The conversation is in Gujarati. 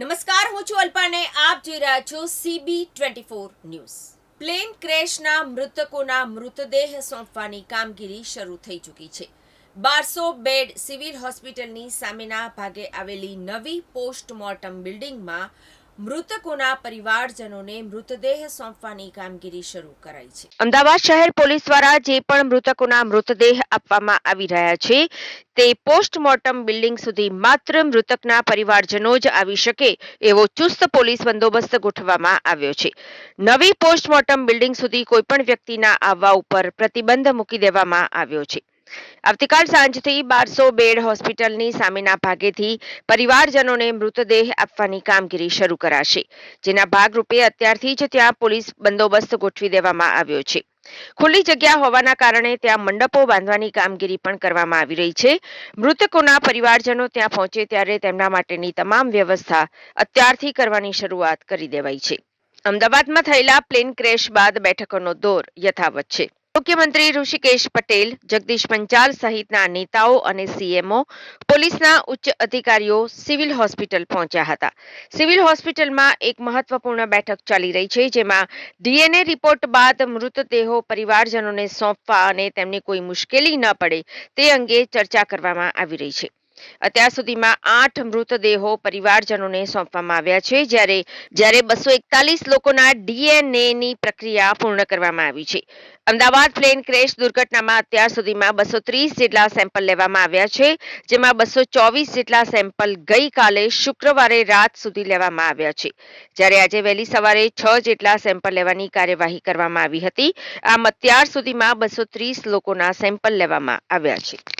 નમસ્કાર, હું છું અલ્પાને. આપ જોઈ રહ્યા છો CB twenty four news. Plane ક્રેશના મૃતકોના મૃતદેહ સોંપવાની કામગીરી શરૂ થઈ ચૂકી છે. બારસો બેડ સિવિલ હોસ્પિટલની સામેના ભાગે આવેલી નવી પોસ્ટમોર્ટમ બિલ્ડિંગમાં મૃતકોના પરિવારજનોને મૃતદેહ સોંપવાની કામગીરી શરૂ કરાઈ છે. અમદાવાદ શહેર પોલીસ દ્વારા જે પણ મૃતકોના મૃતદેહ આપવામાં આવી રહ્યા છે, તે પોસ્ટમોર્ટમ બિલ્ડિંગ સુધી માત્ર મૃતકના પરિવારજનો જ આવી શકે એવો ચુસ્ત પોલીસ બંદોબસ્ત ગોઠવવામાં આવ્યો છે. નવી પોસ્ટમોર્ટમ બિલ્ડિંગ સુધી કોઈપણ વ્યક્તિના આવવા ઉપર પ્રતિબંધ મૂકી દેવામાં આવ્યો છે. આવતીકાલ સાંજથી બારસો બેડ હોસ્પિટલની સામેના ભાગેથી પરિવારજનોને મૃતદેહ આપવાની કામગીરી શરૂ કરાશે, જેના ભાગરૂપે અત્યારથી જ ત્યાં પોલીસ બંદોબસ્ત ગોઠવી દેવામાં આવ્યો છે. ખુલ્લી જગ્યા હોવાના કારણે ત્યાં મંડપો બાંધવાની કામગીરી પણ કરવામાં આવી રહી છે. મૃતકોના પરિવારજનો ત્યાં પહોંચે ત્યારે તેમના માટેની તમામ વ્યવસ્થા અત્યારથી કરવાની શરૂઆત કરી દેવાઈ છે. અમદાવાદમાં થયેલા પ્લેન ક્રેશ બાદ બેઠકોનો દોર યથાવત છે. મુખ્યમંત્રી ઋષિકેશ પટેલ, જગદીશ પંચાલ સહિતના નેતાઓ અને સીએમઓ પોલીસના ઉચ્ચ અધિકારીઓ સિવિલ હોસ્પિટલ પહોંચ્યા હતા. સિવિલ હોસ્પિટલમાં એક મહત્વપૂર્ણ બેઠક ચાલી રહી છે, જેમાં ડીએનએ રિપોર્ટ બાદ મૃતદેહો પરિવારજનોને સોંપવા અને તેમને કોઈ મુશ્કેલી ન પડે તે અંગે ચર્ચા કરવામાં આવી રહી છે. અત્યાર સુધીમાં આઠ મૃતદેહો પરિવારજનોને સોંપવામાં આવ્યા છે. જ્યારે જ્યારે બસો એકતાલીસ લોકોના ડીએનએની પ્રક્રિયા પૂર્ણ કરવામાં આવી છે. અમદાવાદ પ્લેન ક્રેશ દુર્ઘટનામાં અત્યાર સુધીમાં બસો ત્રીસ જેટલા સેમ્પલ લેવામાં આવ્યા છે, જેમાં બસો ચોવીસ જેટલા સેમ્પલ ગઈકાલે શુક્રવારે રાત સુધી લેવામાં આવ્યા છે. જ્યારે આજે વહેલી સવારે છ જેટલા સેમ્પલ લેવાની કાર્યવાહી કરવામાં આવી હતી, આમ અત્યાર સુધીમાં બસો ત્રીસ લોકોના સેમ્પલ લેવામાં આવ્યા છે.